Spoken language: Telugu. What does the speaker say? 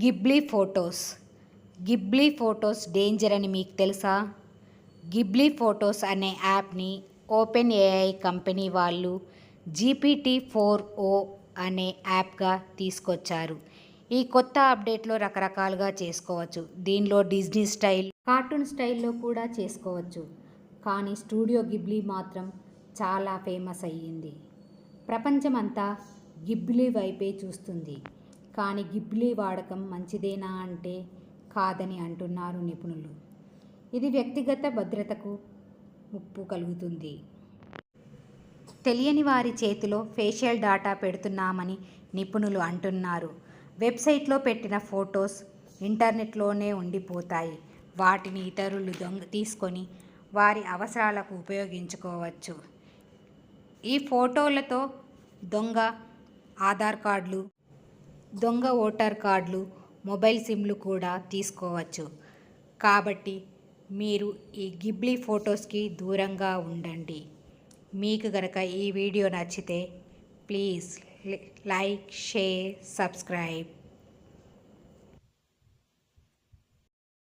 Ghibli photos. Ghibli photos danger అని మీకు తెలుసా? గిబ్లీ ఫొటోస్ అనే యాప్ని ఓపెన్ ఏఐ కంపెనీ వాళ్ళు జీపీటీ ఫోర్ ఓ అనే యాప్గా తీసుకొచ్చారు. ఈ కొత్త అప్డేట్లో రకరకాలుగా చేసుకోవచ్చు. దీనిలో డిజ్నీ స్టైల్ కార్టూన్ స్టైల్లో కూడా చేసుకోవచ్చు. కానీ స్టూడియో గిబ్లీ మాత్రం చాలా ఫేమస్ అయ్యింది. ప్రపంచమంతా గిబ్లీ వైపే చూస్తుంది. కానీ గిబ్లీ వాడకం మంచిదేనా అంటే కాదని అంటున్నారు నిపుణులు. ఇది వ్యక్తిగత భద్రతకు ముప్పు కలుగుతుంది. తెలియని వారి చేతిలో ఫేషియల్ డాటా పెడుతున్నామని నిపుణులు అంటున్నారు. వెబ్సైట్లో పెట్టిన ఫొటోస్ ఇంటర్నెట్లోనే ఉండిపోతాయి. వాటిని ఇతరులు దొంగ తీసుకొని వారి అవసరాలకు ఉపయోగించుకోవచ్చు. ఈ ఫోటోలతో దొంగ ఆధార్ కార్డులు దొంగ ఓటర్ కార్డులు మొబైల్ సిమ్లు కూడా తీసుకోవచ్చు. కాబట్టి మీరు ఈ గిబ్లీ ఫొటోస్కి దూరంగా ఉండండి. మీకు గనక ఈ వీడియో నచ్చితే ప్లీజ్ లైక్ షేర్ సబ్స్క్రైబ్.